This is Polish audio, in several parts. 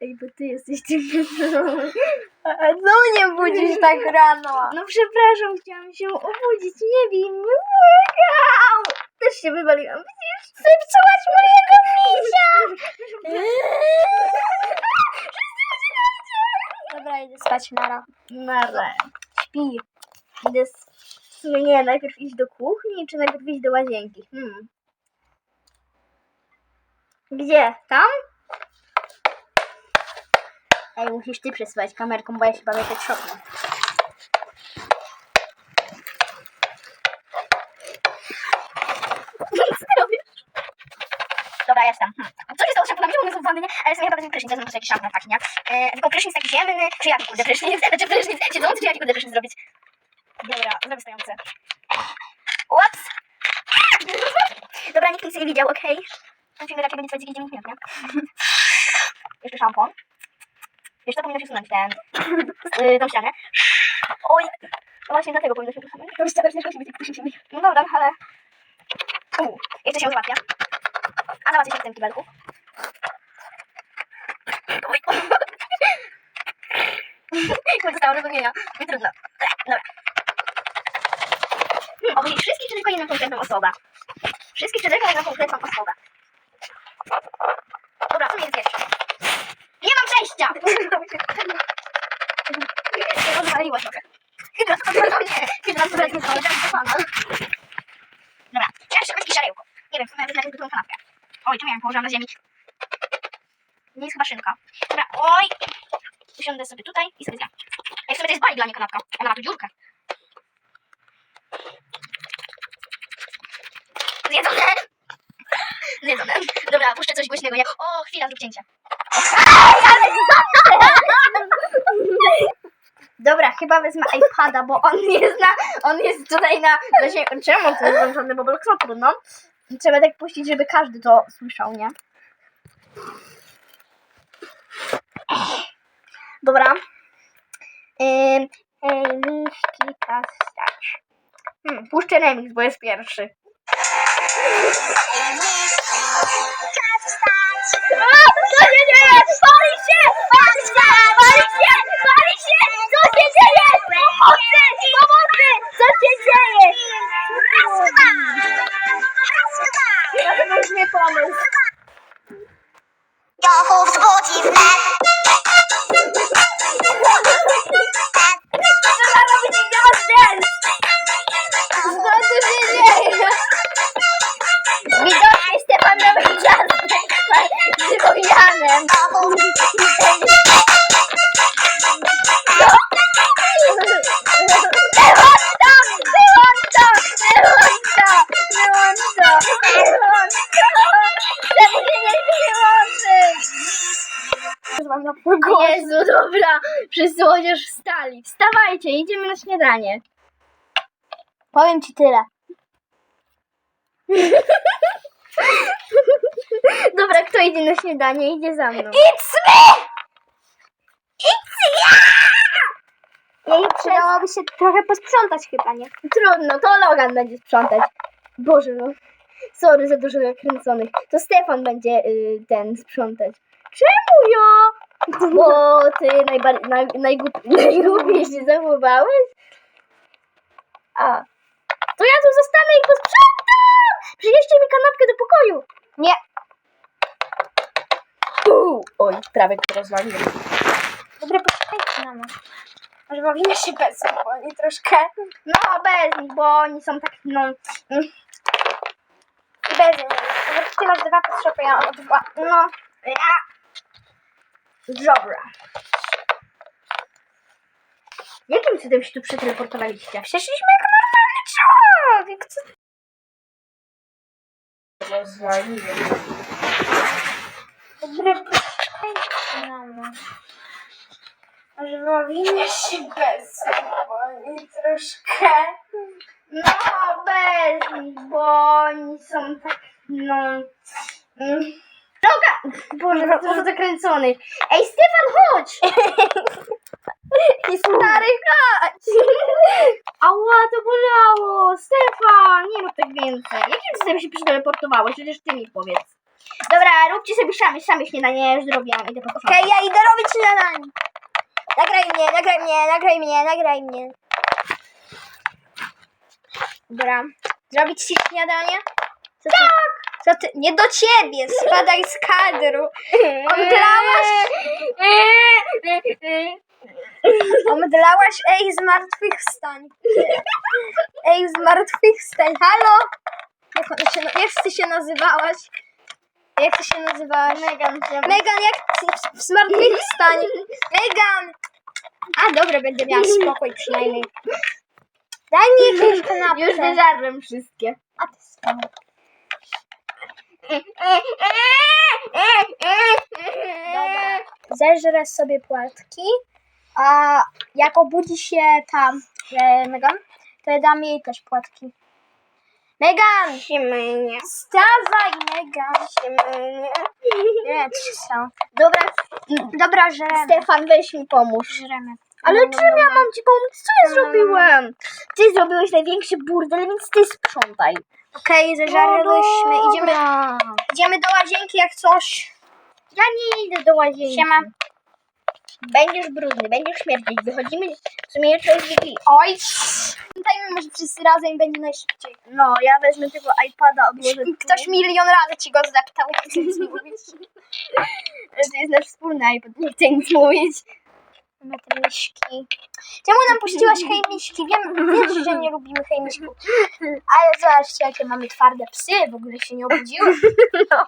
Ej, bo ty jesteś tym A co mnie budzisz tak rano? No przepraszam, chciałam się obudzić, nie wiem. Au! Też się wywaliłam, widzisz? Zepsułaś mojego misia! Dobra, idę spać, nara. Nara. Śpi. Idę s- w sumie nie, najpierw iść do kuchni, czy najpierw iść do łazienki? Hmm. Gdzie? Tam? Ej, musisz ty przesyłać kamerką, bo ja się bawię tak szopną. Dobra, jestem. Hmm. Co się stało z szamponem? Są wody, nie? Ale w sumie chyba ten prysznic, sobie jakiś szampon taki, nie? E, tylko prysznic taki ziemny, czy jaki kurde prysznic? Czy prysznic siedzący, czy jaki kurde prysznic zrobić? Dobra, zrobię stojący. Ups! Dobra, nikt nic nie widział, okej? Ten film raczej będzie trwać jakieś 9 minut, nie? Jeszcze szampon. Jeszcze to powinno się sunąć ten, yy, tą ścianę. Oj! No właśnie dlatego powinno się usunąć. To ściana też musi być jak prysznic. No dobra, ale... U, jeszcze się załatwia. A załatwię się w tym kibelku. Oj. Jak zostało rozumienia. Nie trudno. Dobra. Hmm, obudzić wszystkich, czy tylko jedną konkretną osobę? Wszystkich, czy tylko jedną konkretną osobę? Dobra, co jest jeszcze? Nie rozwaliło trochę. Hydra, to nie. Hydra, jest Stefana. Dobra, jeszcze jakieś żarełko. Nie wiem, w sumie wezmę tą kanapkę. Oj, ja ją położyłam na ziemi? Nie jest chyba szynka. Dobra, oj! Usiądę sobie tutaj i sobie zjem. Jak sobie to jest bajk dla mnie kanapka. Ona ma tu dziurkę. Zjedzone! Zjedzone. Dobra, puszczę coś głośnego, nie? O, chwila, zrób cięcie. Dobra, chyba wezmę iPada, bo on jest na, on jest tutaj na, ziemi. Czemu to jest włączony, bo było trudno. Trzeba tak puścić, żeby każdy to słyszał, nie? Dobra. Ej, liśki stać. Hmm, puszczę remix, bo jest pierwszy. A, Co wyłączyć? Jezu, dobra. Wszyscy chociaż wstali. Wstawajcie, idziemy na śniadanie. Powiem ci tyle. Dobra, kto idzie na śniadanie? Idzie za mną. It's me! Ja nie Przydałoby się trochę posprzątać chyba, nie? Trudno, to Logan będzie sprzątać. Boże, no. Sorry za dużo nakręconych. To Stefan będzie y, ten sprzątać. Czemu ja? Bo ty najbar- naj, najgłup- najgłupiej się zachowałeś? A. To ja tu zostanę i posprzątam! Przynieście mi kanapkę do pokoju. Nie. Uu, oj, prawie to rozwaliłem. Dobra, poczekajcie na nas. Może bawimy się bez bo oni troszkę. No, bez nich, bo oni są tak, no... mm, bez nich. Ty masz dwa potrzeby, ja mam dwa. No, ja. Dobra. Jakim cudem się tu przeteleportowaliście? Przeszliśmy jak normalny człowiek. Co. Może bawimy się bez bo oni troszkę. No, bez nich, bo oni są tak, no... Mm. Droga! Boże, dużo zakręconych. Ej, Stefan, chodź! I stary chodź! Ała, to bolało! Stefan, nie rób tak więcej. Jakim cudem się przeteleportowałeś? Przecież ty mi powiedz. Dobra, róbcie sobie sami, sami śniadanie, ja już zrobiłam. Idę po to. Okej, ja idę robić śniadanie. Nagraj mnie, nagraj mnie, nagraj mnie, nagraj mnie. Dobra. Zrobić ci śniadanie? Co ty? Co ty? Nie do ciebie, spadaj z kadru. Omdlałaś? Omdlałaś? Ej, zmartwychwstań. Ej, zmartwychwstań. Halo? Jak, ona się, jak ty się nazywałaś? Jak ty się nazywałaś? Megan. Megan, jak ty w zmartwychwstań? Megan! A, dobra, będę miała spokój przynajmniej. Daj mi jakąś kanapkę. Już wyżarłem wszystkie. A ty spokój. Dobra. Zeżrę sobie płatki, a jak obudzi się tam e, Megan, to ja dam jej też płatki. Megan! Siemenie. Wstawaj, Megan! Siemenie. Nie? Dobra, Dobra, żremy. Stefan, weź mi pomóż. Żremy. Ale czym ja mam ci pomóc? Co ja zrobiłem? Ty zrobiłeś największy burdel, więc ty sprzątaj. Okej, zeżarłyśmy. No Idziemy, idziemy do łazienki jak coś. Ja nie idę do łazienki. Siema. Będziesz brudny, będziesz śmierdzić. Wychodzimy w sumie jutro jest Wigilii. Oj, pamiętajmy, może wszyscy razem i będzie najszybciej. No, ja wezmę tego iPada, odłożę. Ktoś milion razy ci go zdeptał, nie chcę nic mówić. To jest nasz wspólny iPad, nie chcę nic mówić. Te miśki. Czemu nam puściłaś hejmiśki? Wiem, wiesz, że nie lubimy hejmiśków. Ale zobaczcie, jakie mamy twarde psy. W ogóle się nie obudziły. No.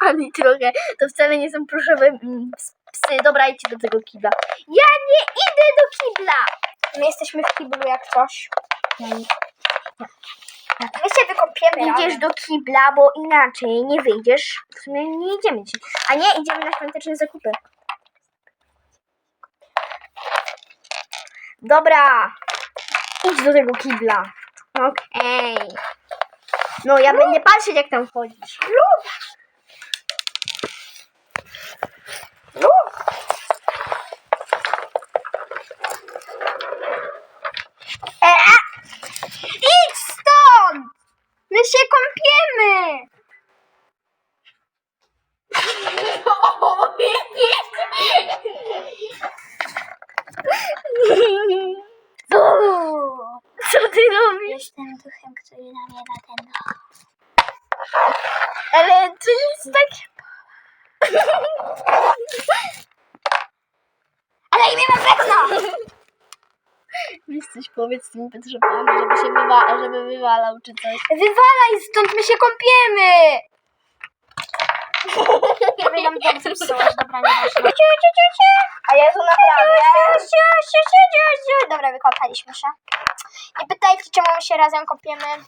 Ani trochę. To wcale nie są proszowe mm, psy. Dobra, idźcie do tego kibla. Ja nie idę do kibla! My jesteśmy w kiblu jak coś. My się wykąpiemy Idziesz do kibla, bo inaczej nie wyjdziesz. W sumie nie idziemy ci. A nie, idziemy na świąteczne zakupy. Dobra. Idź do tego kibla. Okej. No, ja będę patrzeć, jak tam chodzisz. E, a! Idź stąd! My się kąpiemy! Co ty robisz? Jestem duchem, który namiewa ten dom. Ale to jest tak... Ale imię mam wekno! Weź coś powiedz tym Petrzepowi, żeby się wywa- żeby wywalał czy coś. Wywalaj stąd, my się kąpiemy! Żeby nam dom zepsułaś, dobra, nie ważne. A ja tu naprawdę... Dobra, wykąpaliśmy się. Nie pytajcie, czemu my się razem kąpiemy.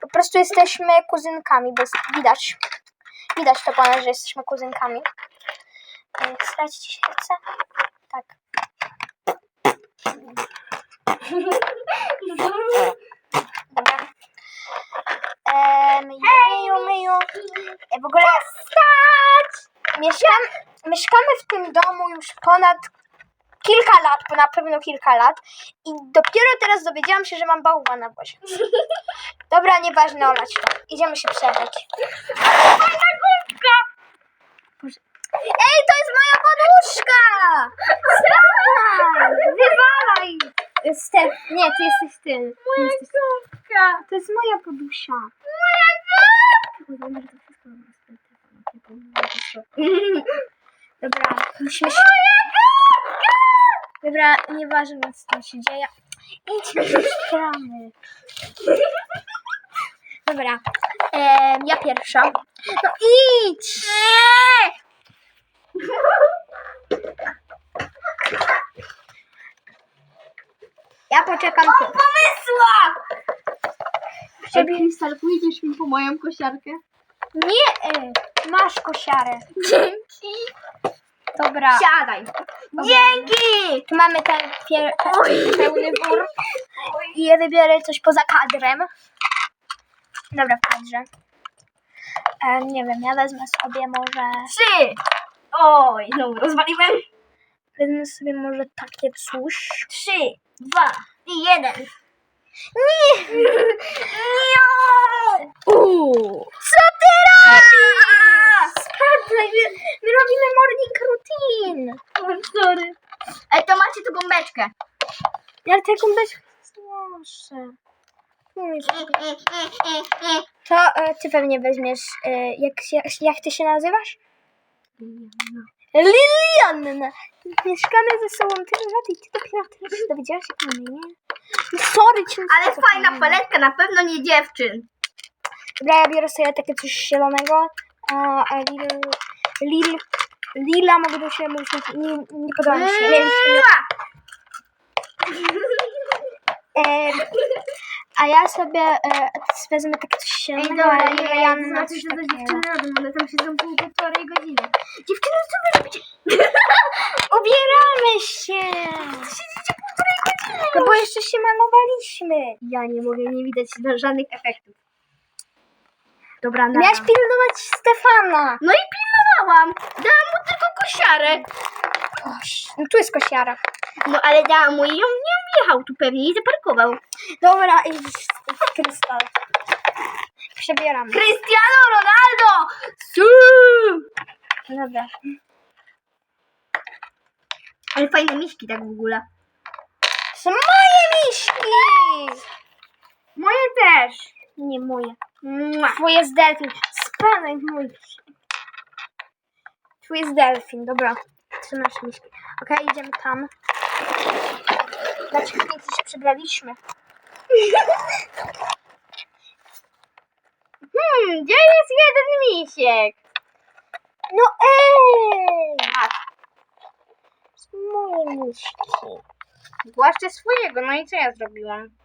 Po prostu jesteśmy kuzynkami, bo jest, widać. Widać to po nas, że jesteśmy kuzynkami. Jak stracić się chce? Tak. Dobra. Eee, myju, myju, myju. E, w ogóle... Stać! Mieszkam, mieszkamy w tym domu już ponad kilka lat, bo na pewno kilka lat. I dopiero teraz dowiedziałam się, że mam bałwana w łazience. Dobra, nieważne, olać to. Idziemy się przebrać. Ej, to jest moja poduszka! Wstawaj! Wywalaj! Stef, nie, ty jesteś ty. Moja Główka! To jest moja podusia. Dobra, musimy się... Dobra, nieważne co tam się dzieje. Idźmy do kramy. Dobra, em, ja pierwsza. No idź! Ja poczekam tu. pomysła! Ciebie- Krystal, pójdziesz mi po moją kosiarkę? Nie, e, masz kosiarę. Dzięki! Dobra. Siadaj! Dzięki! Tu mamy ten pier- pełny wór. I ja wybiorę coś poza kadrem. Dobra, w kadrze. E, nie wiem, ja wezmę sobie może... Trzy! Oj, znowu rozwaliłem. Wezmę sobie może takie coś. Trzy, dwa i jeden. Nie! Nie! Uuu. Co ty robisz? Spadaj, my, my robimy morning routine. Sorry. Ej, to macie tu gąbeczkę. Ale taką bez... Proszę. To e, ty pewnie weźmiesz, e, jak, się, jak ty się nazywasz? Lilianna. Mieszkamy ze sobą tyle lat i ty dopiero teraz się dowiedziałaś imię, nie? No Sorry cię. Ale fajna paletka, na pewno nie dziewczyn. Dobra, ja biorę sobie takie coś zielonego. A, a lil, lil, lila mogę do siebie mówić, nie, nie podoba mi się. Nie, nie. E, a ja sobie e, wezmę takie coś Ej, zielonego, dobra, ale nie, ja coś co te takiego. dziewczyny robią, one tam siedzą pół półtorej godziny. Dziewczyny, co wy robicie? Ubieramy się! Siedzicie półtorej godziny. No bo jeszcze się malowaliśmy. Ja nie mogę, nie widać żadnych efektów. Dobra, na. Miałaś pilnować Stefana. No i pilnowałam. Dałam mu tylko kosiarę. Oś, no tu jest kosiara. No ale dałam mu i on nie wjechał tu pewnie i zaparkował. Dobra, i krystal. Przebieram. Cristiano Ronaldo! Su! Dobra. Ale fajne miśki tak w ogóle. To są moje miśki! Moje też. Nie moje. Twój jest delfin. Spadaj mój. Twój jest delfin, dobra. Trzymasz miśki. Okej, idziemy tam. Dlaczego nie się przebraliśmy? Hmm, gdzie jest jeden misiek? No ej! Moje miśki. Głaszczę swojego, no i co ja zrobiłam?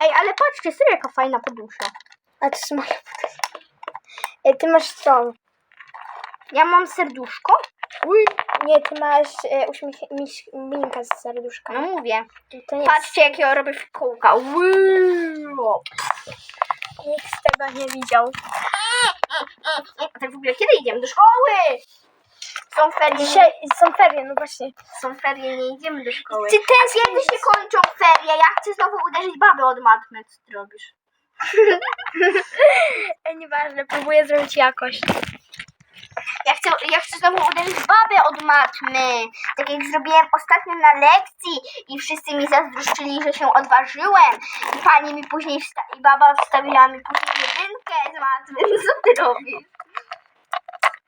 Ej, ale patrzcie, serio jaka fajna poduszka. A to są moje Ej, ty masz co? Ja mam serduszko? Uj, nie, ty masz e, uśmiech, miś, minka z serduszka. No mówię. To nie Patrzcie, jak ja robię fikołka. Wow. nikt z tego nie widział. A tak w ogóle, kiedy idziemy do szkoły? Są ferie, Dzisiaj są ferie, no właśnie. są ferie, nie idziemy do szkoły. Ty A kiedy się kończą ferie? Ja chcę znowu uderzyć babę od matmy. Co ty robisz? Ej, nieważne, próbuję zrobić jakoś. Ja chcę, ja chcę znowu uderzyć babę od matmy. Tak jak zrobiłem ostatnio na lekcji i wszyscy mi zazdroszczyli, że się odważyłem. I pani mi później, wsta- i baba wstawiła mi później jedynkę z matmy. Co ty robisz?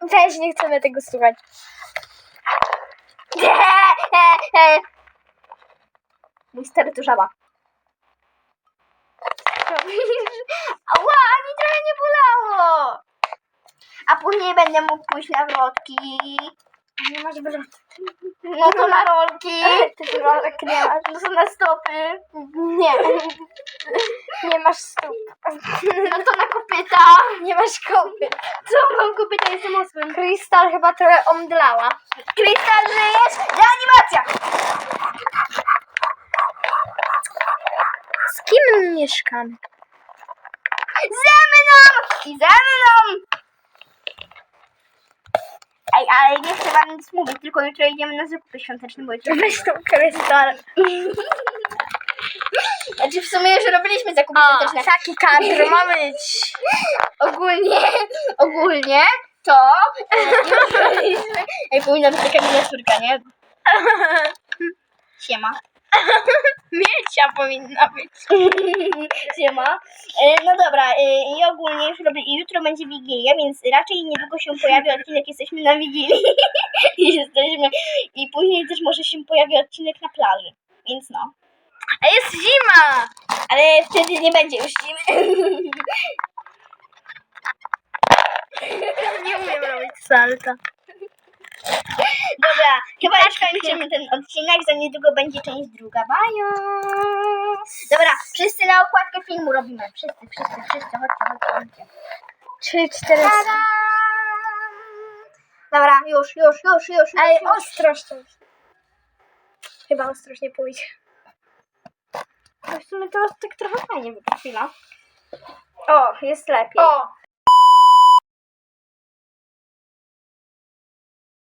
Weź, nie chcemy tego słuchać. Mój stary to żaba. Ała, ani trochę nie bolało. A później będę mógł pójść na wrotki. Nie masz wrot. No to na rolki. Ty rolek nie masz. No to na stopy. Nie. Nie masz stóp. No to na kopyta. Nie masz kopy. Co mam kopyta? Jestem osłem. Krystal chyba trochę omdlała. Krystal, żyjesz? Reanimacja! Z kim mieszkamy? Ze mną! I ze mną! Ej, ale nie chcę wam nic mówić, tylko jutro idziemy na zakupy świąteczne, bo jutro... Weź tą krystal. Znaczy w sumie już robiliśmy zakupy O, świąteczne. taki kadr ma być. Ogólnie, ogólnie to e, już robiliśmy... Ej, powinna być taka miniaturka, nie? Siema. Miecia powinna być. Siema. E, No dobra, e, i ogólnie już robię, i jutro będzie Wigilia, więc raczej niedługo się pojawi odcinek, jesteśmy na Wigilii. I jesteśmy, i później też może się pojawi odcinek na plaży, więc no. A jest zima. Ale wtedy nie będzie już zimy. Nie umiem robić salta. Dobra, chyba już kończymy ten odcinek, za niedługo będzie część druga. Bajo! Dobra, wszyscy na okładkę filmu robimy. Wszyscy, wszyscy, wszyscy, chodźcie, chodźcie, chodźcie. Trzy, cztery. Tadam! Dobra, już, już, już, już. Już, już. ostrość to jest. Chyba ostrość nie pójdzie. No W sumie to tak trochę fajnie wygląda. O, jest lepiej. O,